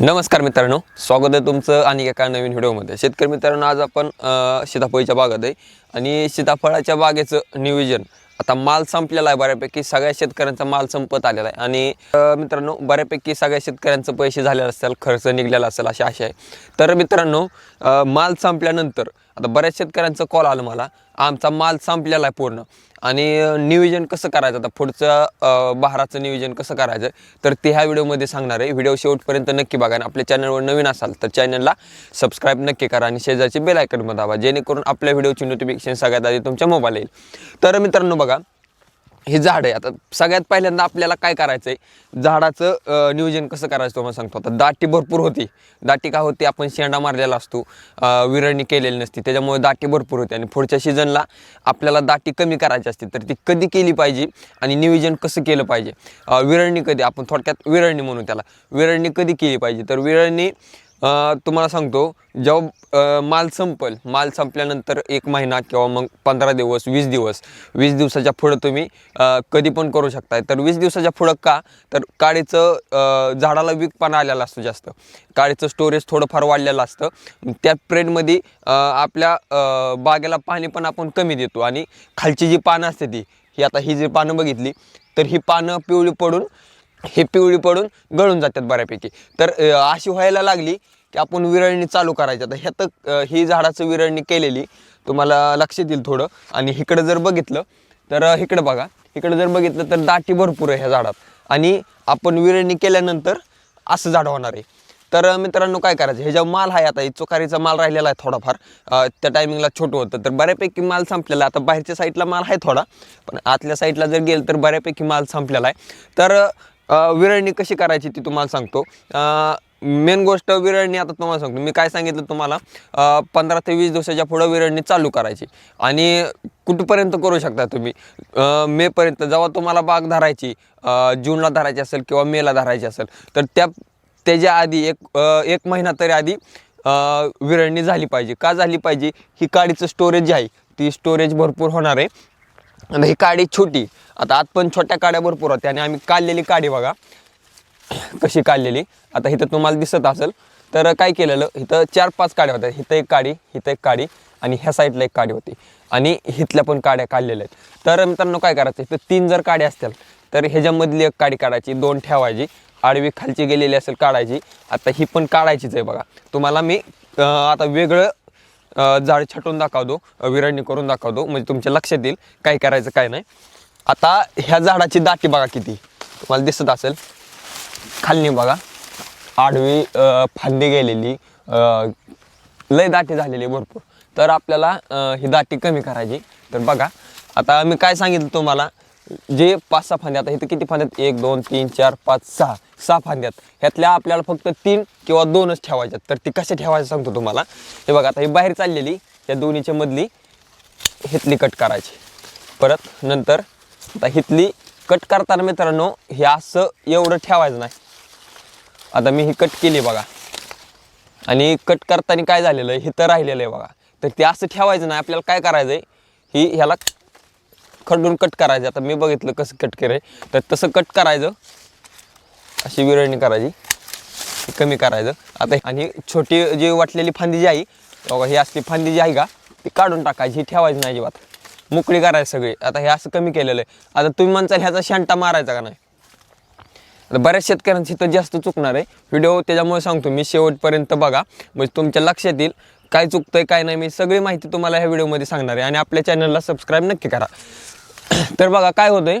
नमस्कार मित्रांनो स्वागत आहे तुमचं आणि एका नवीन व्हिडिओमध्ये. शेतकरी मित्रांनो आज आपण सीताफळीच्या बागेत आहे आणि सीताफळाच्या बागेचं नियोजन. आता माल संपलेला आहे बऱ्यापैकी सगळ्या शेतकऱ्यांचा माल संपत आलेला आहे. आणि मित्रांनो बऱ्यापैकी सगळ्या शेतकऱ्यांचं पैसे झालेलं असतील खर्च निघलेला असेल अशी आशा आहे. तर मित्रांनो माल संपल्यानंतर आता बऱ्याच शेतकऱ्यांचं कॉल आलं मला. आमचा माल संपलेला आहे पूर्ण. आणि नियोजन कसं करायचं? आता पुढचं बहाराचं नियोजन कसं करायचं? तर ते ह्या व्हिडिओमध्ये सांगणार आहे. व्हिडिओ शेवटपर्यंत नक्की बघा. आणि आपल्या चॅनलवर नवीन असाल तर चॅनलला सबस्क्राईब नक्की करा आणि शेजारचे बेल आयकन दाबा. जेणेकरून आपल्या व्हिडिओची नोटिफिकेशन सगळ्यात आधी तुमच्या मोबाईल येईल. तर मित्रांनो बघा हे झाड आहे. आता सगळ्यात पहिल्यांदा आपल्याला काय करायचं आहे झाडाचं नियोजन कसं करायचं तुम्हाला सांगतो. आता दाटी भरपूर होती. दाटी का होती? आपण शेंडा मारलेला असतो. विरळणी केलेली नसती. त्याच्यामुळे दाटी भरपूर होती. आणि पुढच्या सीझनला आपल्याला दाटी कमी करायची असते. तर ती कधी केली पाहिजे? आणि नियोजन कसं केलं पाहिजे? विरळणी कधी? आपण थोडक्यात विरळणी म्हणू त्याला. विरळणी कधी केली पाहिजे? तर विरळणी तुम्हाला सांगतो जेव्हा माल संपल माल संपल्यानंतर एक महिना किंवा मग पंधरा दिवस वीस दिवस वीस दिवसाच्या पुढं तुम्ही कधी पण करू शकताय. तर वीस दिवसाच्या पुढं का? तर काळीचं झाडाला विकपणा आलेला असतो जास्त. काळीचं स्टोरेज थोडंफार वाढलेलं असतं. त्या प्रेडमध्ये आपल्या बागेला पाणी पण आपण कमी देतो आणि खालची जी पानं असते ती ही आता ही जी पानं बघितली तर ही पानं पिवळी पडून हे पिवळी पडून गळून जातात बऱ्यापैकी. तर अशी व्हायला लागली की आपण विरळणी चालू करायची. आता ह्या तर ही झाडाचं विरळणी केलेली तुम्हाला लक्षात येईल थोडं. आणि इकडं जर बघितलं तर इकडं बघा. इकडं जर बघितलं तर दाटी भरपूर आहे ह्या झाडात. आणि आपण विरळणी केल्यानंतर असं झाड होणार आहे. तर मित्रांनो काय करायचं? हे जेव्हा माल आहे आता चुकारीचा माल राहिलेला आहे थोडाफार. त्या टायमिंगला छोटं होतं. तर बऱ्यापैकी माल संपलेला आता बाहेरच्या साईडला माल आहे थोडा. पण आतल्या साईडला जर गेलं तर बऱ्यापैकी माल संपलेला आहे. तर विरळणी कशी करायची ती तुम्हाला सांगतो. मेन गोष्ट विरळणी आता तुम्हाला सांगतो. मी काय सांगितलं तुम्हाला? पंधरा ते वीस दिवसाच्या पुढं विरळणी चालू करायची. आणि कुठपर्यंत करू शकता तुम्ही? मेपर्यंत जेव्हा तुम्हाला बाग धरायची जूनला धरायची असेल किंवा मेला धरायची असेल तर त्या त्याच्या आधी एक एक महिना तरी आधी विरळणी झाली पाहिजे. का झाली पाहिजे? ही काडीचं स्टोरेज जे आहे. ती स्टोरेज भरपूर होणार आहे. आणि ही काडी छोटी. आता आत पण छोट्या काड्या भरपूर होत्या आणि आम्ही काढलेली काडी बघा. कशी काढलेली. आता इथं तुम्हाला दिसत असेल. तर काय केलेलं इथं चार पाच काड्या होत्या. इथं एक काडी इथं एक काडी आणि ह्या साईडला एक काडी होती. आणि इथल्या पण काड्या काढलेल्या आहेत. तर मित्रांनो काय करायचं इथं तीन जर काड्या असतील तर ह्याच्यामधली एक काडी काढायची दोन ठेवायची आडवी खालची गेलेली असेल काढायची. आता ही पण काढायचीच आहे बघा. तुम्हाला मी आता वेगळं झाड छाटून दाखवतो अ, विरळणी करून दाखवतो म्हणजे तुमच्या लक्षात येईल काय करायचं काय नाही. आता ह्या झाडाची दाटी बघा किती. तुम्हाला दिसत असेल. खालनी बघा. आडवी फांदी गेलेली लय दाटी झालेली भरपूर. तर आपल्याला ही दाटी कमी करायची. तर बघा. आता मी काय सांगितलं तुम्हाला? जे पाच सहा फांद्या आता इथं किती फांद्यात एक दोन तीन चार पाच सहा. सहा फांद्यात ह्यातल्या आपल्याला फक्त तीन किंवा दोनच ठेवायच्यात. तर ती कशा ठेवायचं सांगतो तुम्हाला. हे बघा आता ही बाहेर चाललेली या दोन्हीच्या मधली हितली कट करायची. परत नंतर आता हितली कट करताना मित्रांनो हे असं एवढं ठेवायचं नाही. आता मी ही कट केली बघा. आणि कट करताना काय झालेलं आहे? हिथं राहिलेलं आहे बघा. तर ते असं ठेवायचं नाही. आपल्याला काय करायचं आहे ही ह्याला खडून कट करायचं. आता मी बघितलं कसं कट केलं तर तसं कट करायचं. अशी विरळणी करायची. कमी करायचं. आता आणि छोटी जी वाटलेली फांदी जी आहे बघा ही असली फांदी जी आहे का ती काढून टाकायची. ही ठेवायची नाही अजिबात. मोकळी करायची सगळी. आता हे असं कमी केलेलं आहे. आता तुम्ही म्हणताल ह्याचा शांटा मारायचा का नाही? आता बऱ्याच शेतकऱ्यांची तर जास्त चुकणार आहे. व्हिडिओ त्याच्यामुळे सांगतो. मी शेवटपर्यंत बघा. म्हणजे तुमच्या लक्षात येईल काय चुकतंय काय नाही. मी सगळी माहिती तुम्हाला ह्या व्हिडिओमध्ये सांगणार आहे. आणि आपल्या चॅनलला सबस्क्राईब नक्की करा. तर बघा काय होतंय?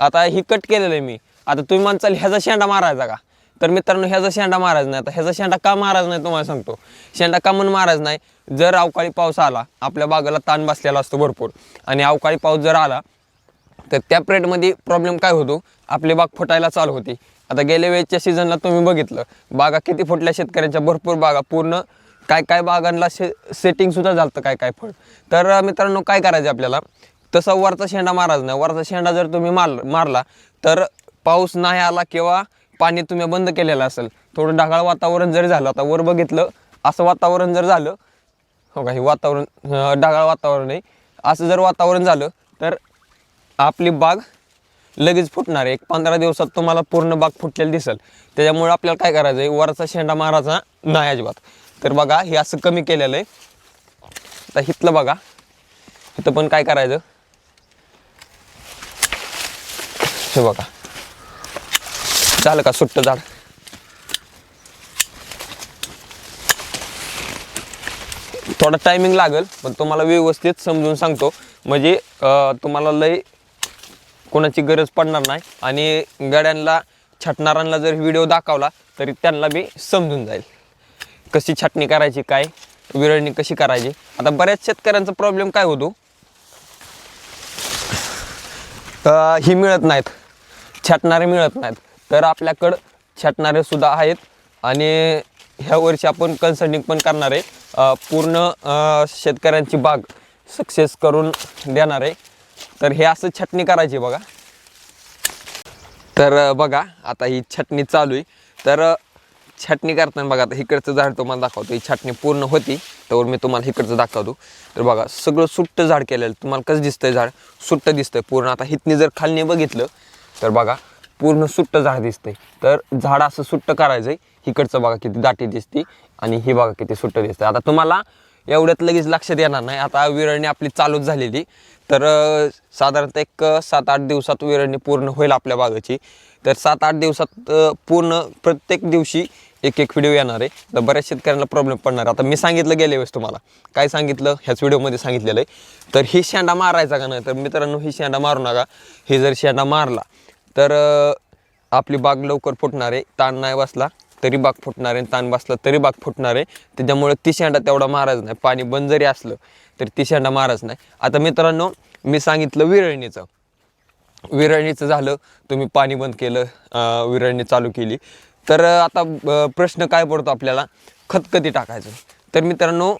आता ही कट केलेलं आहे मी. आता तुम्ही म्हणचाल ह्याचा शेंडा मारायचा का? तर मित्रांनो ह्याचा शेंडा मारायचा नाही. आता ह्याचा शेंडा का मारायचा नाही तुम्हाला सांगतो. शेंडा का म्हणून मारायचा नाही? जर अवकाळी पाऊस आला आपल्या बागेला ताण बसलेला असतो भरपूर. आणि अवकाळी पाऊस जर आला तर त्या पिरियडमध्ये प्रॉब्लेम काय होतो? आपली बाग फुटायला चालू होती. आता गेल्या वेळेच्या सीझनला तुम्ही बघितलं बागा किती फुटल्या शेतकऱ्यांच्या? भरपूर बागा. पूर्ण काय काय बागांना से सेटिंगसुद्धा झालं काय काय फळ. तर मित्रांनो काय करायचं आपल्याला? तसा वरचा शेंडा मारायचा नाही. वरचा शेंडा जर तुम्ही मार मारला तर पाऊस नाही आला किंवा पाणी तुम्ही बंद केलेलं असेल. थोडं ढगाळ वातावरण जरी झालं आता वर बघितलं असं वातावरण जर झालं हो का हे वातावरण ढगाळ वातावरण आहे. असं जर वातावरण झालं तर आपली बाग लगेच फुटणार आहे. एक पंधरा दिवसात तुम्हाला पूर्ण बाग फुटलेली दिसेल. त्याच्यामुळे आपल्याला काय करायचं आहे? वरचा शेंडा मारायचा नाही अजिबात. तर बघा हे असं कमी केलेलं आहे. तर इथलं बघा. इथं पण काय करायचं? हे बघा. झालं का सुट्ट झाड? थोडा टायमिंग लागेल पण तुम्हाला व्यवस्थित समजून सांगतो. म्हणजे तुम्हाला लय कोणाची गरज पडणार नाही आणि गड्यांना छटणाऱ्यांना जर व्हिडिओ दाखवला तरी त्यांना बी समजून जाईल. कशी छाटणी करायची काय विरळणी कशी करायची? आता बऱ्याच शेतकऱ्यांचा प्रॉब्लेम काय होतो? ही मिळत नाहीत. छाटणारे मिळत नाहीत. तर आपल्याकडं छाटणारे सुद्धा आहेत आणि ह्या वर्षी आपण कन्सल्टिंग पण करणार आहे. पूर्ण शेतकऱ्यांची बाग सक्सेस करून देणार आहे. तर हे असं छटणी करायची बघा. तर बघा आता ही छटणी चालू आहे. तर छटणी करताना बघा आता इकडचं झाड तुम्हाला दाखवतो. ही छटणी पूर्ण होती. तर मी तुम्हाला इकडचं दाखवतो. तर बघा सगळं सुट्ट झाड केलेलं. तुम्हाला कसं दिसतंय झाड? सुट्ट दिसतंय पूर्ण. आता हितनी जर खालनी बघितलं तर बघा पूर्ण सुट्ट झाड दिसतंय. तर झाड असं सुट्ट करायचं आहे इकडचं बघा किती दाटी दिसते आणि ही बघा किती सुट्ट दिसते आता तुम्हाला एवढ्यात लगेच लक्षात येणार नाही. आता विरळणी आपली चालूच झालेली. तर साधारणतः एक सात आठ दिवसात विरळणी पूर्ण होईल आपल्या बागेची. तर सात आठ दिवसात पूर्ण प्रत्येक दिवशी एक एक व्हिडिओ येणार आहे. तर बऱ्याच शेतकऱ्यांना प्रॉब्लेम पडणार. आता मी सांगितलं गेले वेळेस तुम्हाला. काय सांगितलं? ह्याच व्हिडिओमध्ये सांगितलेलं आहे. तर ही शेंडा मारायचा का नाही? तर मित्रांनो ही शेंडा मारू नका. हे जर शेंडा मारला तर आपली बाग लवकर फुटणार आहे ताण नाही बसला तरी बाग फुटणार आहे ताण बसला तरी बाग फुटणार. आहे त्याच्यामुळे ती शेंडा तेवढा महाराज नाही. पाणी बंद जरी असलं तरी ती शेंडा मारायचं नाही. आता मित्रांनो मी सांगितलं विरळणीचं. विरळणीचं झालं तुम्ही पाणी बंद केलं विरळणी चालू केली. तर आता प्रश्न काय पडतो आपल्याला? खतखती टाकायचं. तर मित्रांनो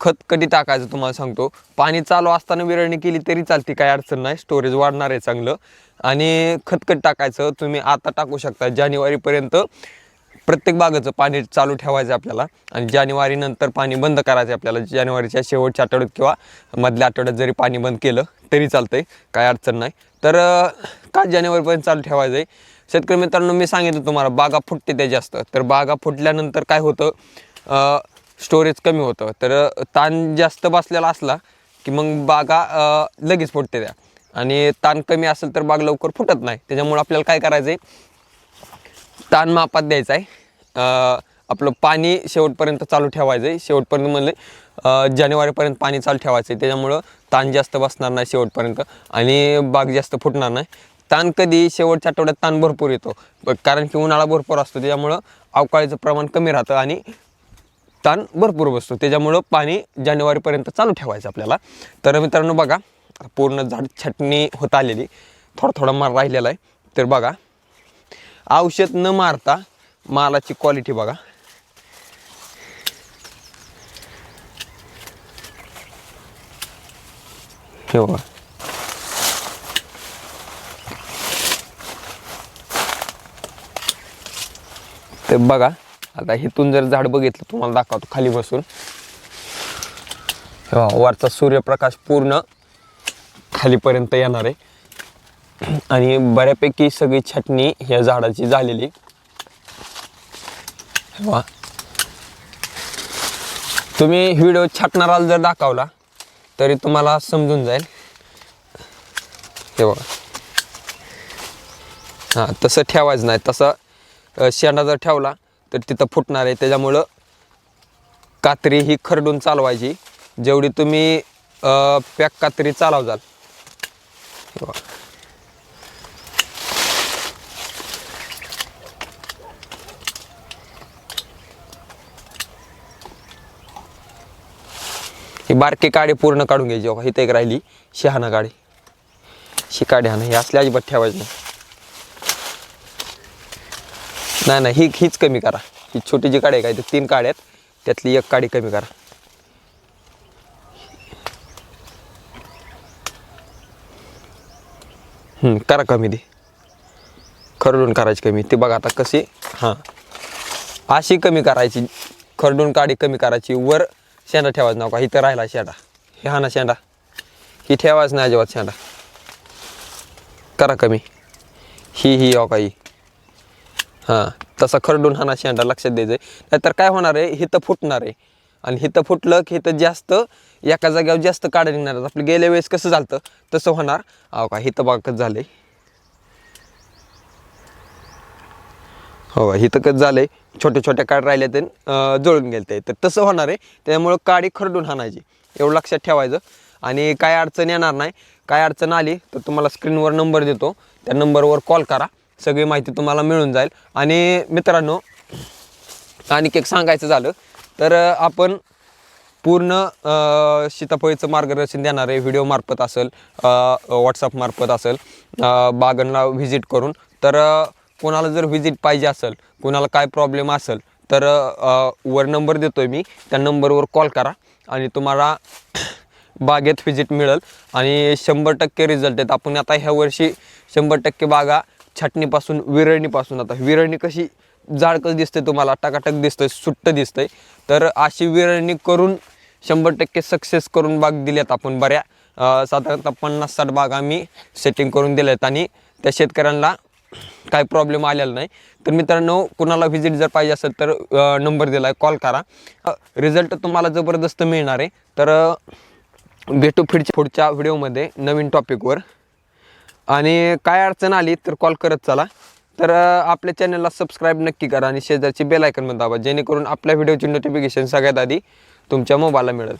खत कधी टाकायचं तुम्हाला सांगतो. पाणी चालू असताना विरळणी केली तरी चालते काय अडचण नाही. स्टोरेज वाढणार आहे चांगलं. आणि खतखत टाकायचं तुम्ही आता टाकू शकता. जानेवारीपर्यंत प्रत्येक बागाचं पाणी चालू ठेवायचं आहे आपल्याला. आणि जानेवारीनंतर पाणी बंद करायचं आहे आपल्याला. जानेवारीच्या शेवटच्या आठवड्यात किंवा मधल्या आठवड्यात जरी पाणी बंद केलं तरी चालतंय. काय अडचण नाही. तर का जानेवारीपर्यंत चालू ठेवायचं आहे शेतकरी मित्रांनो मी सांगितलं तुम्हाला बागा फुटते त्या जास्त. तर बागा फुटल्यानंतर काय होतं? स्टोरेज कमी होतं. तर ताण जास्त बसलेला असला की मग बागा लगेच फुटते त्या. आणि ताण कमी असेल तर बाग लवकर फुटत नाही. त्याच्यामुळे आपल्याला काय करायचं आहे ताण मापात द्यायचा आहे आपलं पाणी शेवटपर्यंत चालू ठेवायचं आहे शेवटपर्यंत म्हणजे जानेवारीपर्यंत पाणी चालू ठेवायचं आहे त्याच्यामुळं ताण जास्त बसणार नाही शेवटपर्यंत. आणि बाग जास्त फुटणार नाही. ताण कधी? शेवटच्या आठवड्यात ताण भरपूर येतो. कारण की उन्हाळा भरपूर असतो. त्याच्यामुळं अवकाळीचं प्रमाण कमी राहतं आणि ताण भरपूर बसतो. त्याच्यामुळं पाणी जानेवारीपर्यंत चालू ठेवायचं आपल्याला. तर मित्रांनो बघा पूर्ण झाड छटणी होत आलेली. थोडा थोडा माल राहिलेला आहे. तर बघा औषध न मारता मालाची क्वालिटी बघा. हे बघा. ते बघा आता इथून जर झाड बघितलं तुम्हाला दाखवतो खाली बसून. वरचा सूर्यप्रकाश पूर्ण खालीपर्यंत येणार आहे. आणि बऱ्यापैकी सगळी छटणी ह्या झाडाची झालेली. वा तुम्ही व्हिडिओ छाटणाराला जर दाखवला तरी तुम्हाला समजून जाईल. हे बघा. हां तसं ठेवायचं नाही. तसं शेणा शेंडा जर ठेवला तर तिथं फुटणार आहे. त्याच्यामुळं कात्री ही खरडून चालवायची. जेवढी तुम्ही पॅक कात्री चालवजाल. ही बारकी काडी पूर्ण काढून घ्यायची बघा. इथं एक राहिली शहाणा काडी. शिकाडी हाणं. हे असल्या अजिबात ठेवायची नाही. नाही नाही ही हीच कमी करा. ही छोटी जी काडी आहे काय ते तीन काड्या आहेत. त्यातली एक काडी कमी करा. करा कमी दे खरडून करायची कमी. ते बघा आता कशी हां. अशी कमी करायची खरडून काडी कमी करायची. वर शेंडा ठेवायचं नका इथं राहिला शेंडा. हे हा ना शेंडा. ही ठेवायच नाही अजिबात शेंडा. करा कमी. ही ही हो काही हां तसा खरडून हाना शेंडा लक्षात द्यायचं आहे नाहीतर काय होणार आहे? हिथं फुटणार आहे. आणि हिथं फुटलं की हिथं जास्त एका जागेवर जास्त काढ निघणार आपलं गेल्या वेळेस कसं झालं तसं होणार. अहो का हिथं बघा कसं झालंय. हो का हिथं कसं झालंय? छोट्या छोट्या काड राहिल्या ते जुळून जळून गेले ते तर तसं होणार आहे. त्यामुळं काडी खरडून हाणायची. एवढं लक्षात ठेवायचं. आणि काय अडचण येणार नाही. काय अडचण आली तर तुम्हाला स्क्रीनवर नंबर देतो. त्या नंबरवर कॉल करा. सगळी माहिती तुम्हाला मिळून जाईल. आणि मित्रांनो आणि एक सांगायचं झालं तर आपण पूर्ण सीताफळीचं मार्गदर्शन देणारे व्हिडिओ मार्फत असेल व्हॉट्सअप मार्फत असेल बागांना व्हिजिट करून. तर कोणाला जर व्हिजिट पाहिजे असेल कोणाला काय प्रॉब्लेम असेल तर वर नंबर देतो आहे मी. त्या नंबरवर कॉल करा आणि तुम्हाला बागेत व्हिजिट मिळेल. आणि शंभर टक्के रिझल्ट आहेत. आपण आता ह्या वर्षी शंभर टक्के बागा छाटणीपासून विरळणीपासून आता. विरळणी कशी जाड कसं दिसतंय तुम्हाला टकाटक दिसतंय सुट्ट दिसतंय. तर अशी विरळणी करून शंभर टक्के सक्सेस करून बाग दिल्यात आपण बऱ्या. साधारणतः पन्नास साठ बाग आम्ही सेटिंग करून दिल्यात आणि त्या शेतकऱ्यांना काय प्रॉब्लेम आलेला नाही. तर मित्रांनो कुणाला व्हिजिट जर पाहिजे असेल तर नंबर दिला आहे कॉल करा. रिझल्ट तुम्हाला जबरदस्त मिळणार आहे. तर भेटू पुढच्या पुढच्या व्हिडिओमध्ये नवीन टॉपिकवर आणि काय अडचण आली तर कॉल करत चला. तर आपल्या चॅनलला सबस्क्राईब नक्की करा आणि शेजारची बेल आयकन दाबा जेणेकरून आपल्या व्हिडिओची नोटिफिकेशन सगळ्यात आधी तुमच्या मोबाईलला मिळेल.